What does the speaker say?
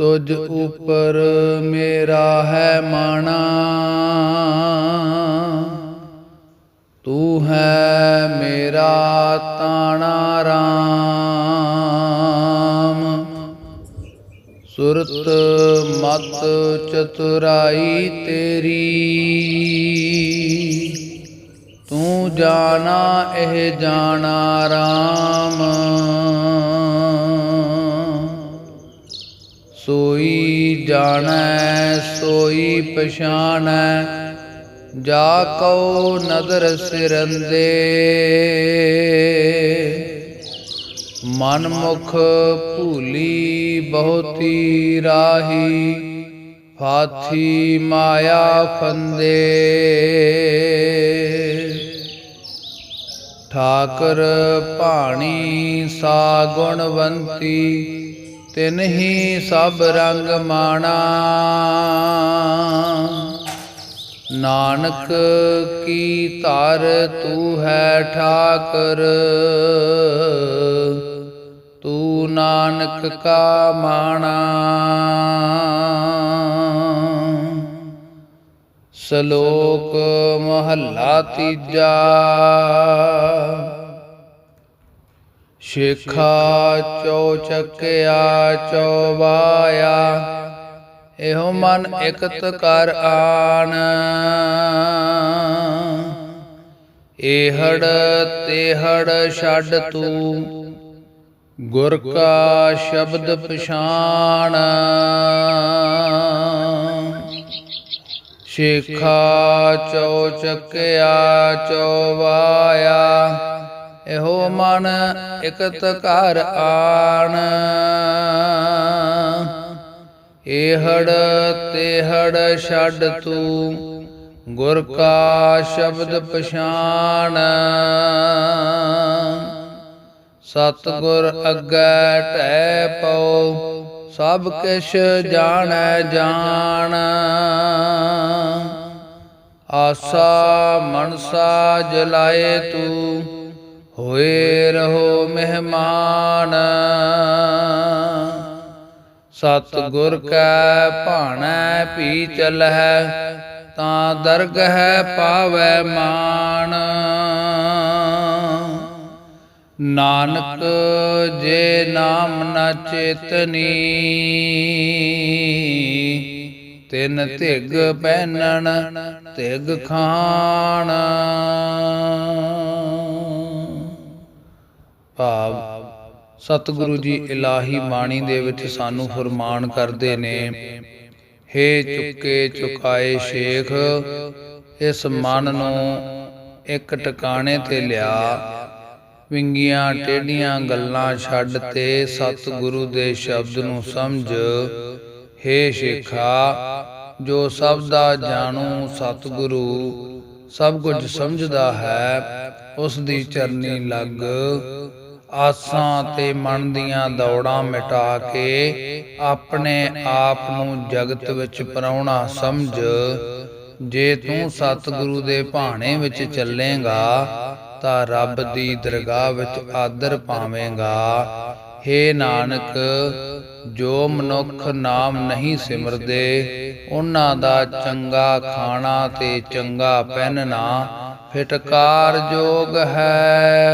ਤੁਝ ਉਪਰ ਮੇਰਾ ਹੈ ਮਾਣਾ। ਤੂੰ ਹੈ ਮੇਰਾ ਤਾਣਾ ਰਾਮ। ਸੁਰਤ ਮਤ ਚਤੁਰਾਈ ਤੇਰੀ। ਤੂੰ ਜਾਣਾ ਇਹ ਜਾਣਾ ਰਾਮ। ਸੋਈ ਜਾਣੈ, ਸੋਈ ਪਛਾਣੈ, ਜਾ ਕਉ ਨਦਰ ਸਿਰੰਦੇ। ਮਨ ਮੁਖ ਭੂਲੀ ਬਹੁਤੀ ਰਾਹੀ ਫਾਥੀ ਮਾਇਆ ਫੰਦੇ। ਠਾਕਰ ਪਾਣੀ ਸਾ ਗੁਣਵੰਤੀ ਤਿਨਹੀ ਸਭ ਰੰਗ ਮਾਣਾ। ਨਾਨਕ ਕੀ ਧਰ ਤੂੰ ਹੈ ਠਾਕਰ। ਤੂੰ ਨਾਨਕ ਕਾ ਮਾਣਾ। ਸ਼ਲੋਕ ਮਹੱਲਾ ਤੀਜਾ। ਸ਼ੇਖਾ ਚੌਚਕਿਆ ਚੌਵਾਇਆ ਇਹੋ ਮਨ ਇਕਤ ਕਰ ਆਣ। ਏਹੜ ਤੇਹੜ ਛੱਡ ਤੂੰ, ਗੁਰ ਕਾ ਸ਼ਬਦ ਪਛਾਣ। ਸ਼ੇਖਾ ਚੌਚਕਿਆ ਚੌਵਾਇਆ ਇਹੋ ਮਨ ਇਕਤ ਘਰ ਆਣ। ਏਹੜ ਤੇਹੜ ਛੱਡ ਤੂੰ, ਗੁਰ ਕਾ ਸ਼ਬਦ ਪਛਾਣ। ਸਤਗੁਰ ਅੱਗੇ ਟਹਿ ਪਉ, ਸਭ ਕਿਛ ਜਾਣੈ ਜਾਣ। ਆਸਾ ਮਨਸਾ ਜਲਾਏ ਤੂੰ ਹੋਏ ਰਹੋ ਮਹਿਮਾਨ। ਸਤ ਗੁਰ ਕੈ ਭਾਣੈ ਪੀ ਚਲਹਿ ਤਾਂ ਦਰਗਹਿ ਪਾਵੈ ਮਾਨ। ਨਾਨਕ ਜੇ ਨਾਮ ਨ ਚੇਤਨੀ, ਤਿੰਨ ਧਿਗ ਪਹਿਨਣ, ਧਿਗ ਖਾਣ। ਭਾਵ, ਸਤਿਗੁਰੂ ਜੀ ਇਲਾਹੀ ਬਾਣੀ ਦੇ ਵਿੱਚ ਸਾਨੂੰ ਫਰਮਾਨ ਕਰਦੇ ਨੇ, ਹੇ ਚੁੱਕੇ ਚੁਕਾਏ ਸ਼ੇਖ, ਇਸ ਮਨ ਨੂੰ ਇੱਕ ਟਿਕਾਣੇ ਤੇ ਲਿਆ। ਵਿੰਗੀਆਂ ਟੇਡੀਆਂ ਗੱਲਾਂ ਛੱਡ ਤੇ ਸਤਿਗੁਰੂ ਦੇ ਸ਼ਬਦ ਨੂੰ ਸਮਝ। ਹੇ ਸ਼ੇਖਾ, ਜੋ ਸਭ ਦਾ ਜਾਣੂ ਸਤਿਗੁਰੂ, ਸਭ ਕੁਝ ਸਮਝਦਾ ਹੈ, ਉਸ ਦੀ ਚਰਨੀ ਲੱਗ। ਆਸਾਂ ਤੇ ਮਨ ਦੀਆਂ ਦੌੜਾਂ ਮਿਟਾ ਕੇ ਆਪਣੇ ਆਪ ਨੂੰ ਜਗਤ ਵਿੱਚ ਪਰਾਉਣਾ ਸਮਝ। ਜੇ ਤੂੰ ਸਤਿਗੁਰੂ ਦੇ ਭਾਣੇ ਵਿੱਚ ਚੱਲੇਗਾ ਤਾਂ ਰੱਬ ਦੀ ਦਰਗਾਹ ਵਿੱਚ ਆਦਰ ਪਾਵੇਂਗਾ। ਹੇ ਨਾਨਕ, ਜੋ ਮਨੁੱਖ ਨਾਮ ਨਹੀਂ ਸਿਮਰਦੇ, ਉਹਨਾਂ ਦਾ ਚੰਗਾ ਖਾਣਾ ਤੇ ਚੰਗਾ ਪਹਿਨਣਾ ਫਿਟਕਾਰ ਜੋਗ ਹੈ।